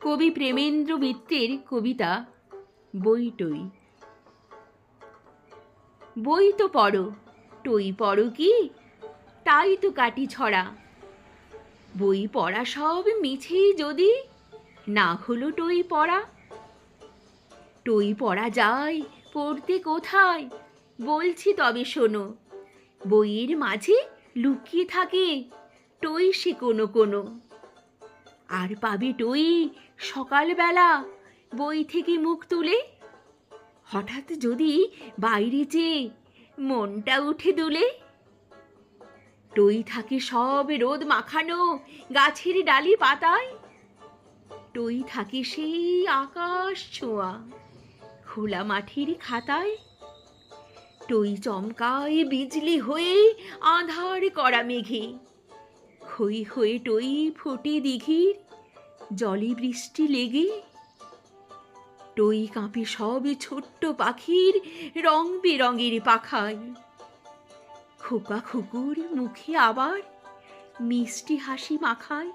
কবি প্রেমেন্দ্র মিত্রের কবিতা বইটই বই তো পড়ো, টই পড়ো কি? তাই তো কাটি ছড়া। বই পড়া সব মিছেই যদি, না হলো টই পড়া। টই পড়া যায় পড়তে কোথায়? বলছি তবে শোনো, বইয়ের মাঝে লুকিয়ে থাকে টই সে কোনো কোনো। আর পাবি টই সকালবেলা বই থেকে মুখ তুলে। হঠাৎ যদি বাইরে চেয়ে মনটা উঠে দুলে। টই থাকে সব রোদ মাখানো গাছের ডালি পাতায়। টই থাকে সেই আকাশ ছোঁয়া খোলা মাটির খাতায়। টই চমকায় বিজলি হয়ে আধার করা মেঘে। খই হয়ে টই ফোটে দিঘির, জলে বৃষ্টি লেগে। টই কাঁপে সব ছোট্ট পাখির রং বেরঙের পাখায়। খোকা খুকুর মুখে আবার মিষ্টি হাসি মাখায়।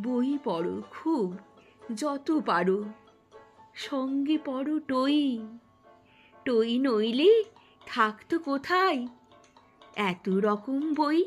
বই পড়ো খুব, যত পারো, সঙ্গে পড়ো টই। টই নইলে থাকতো কোথায়? এত রকম বই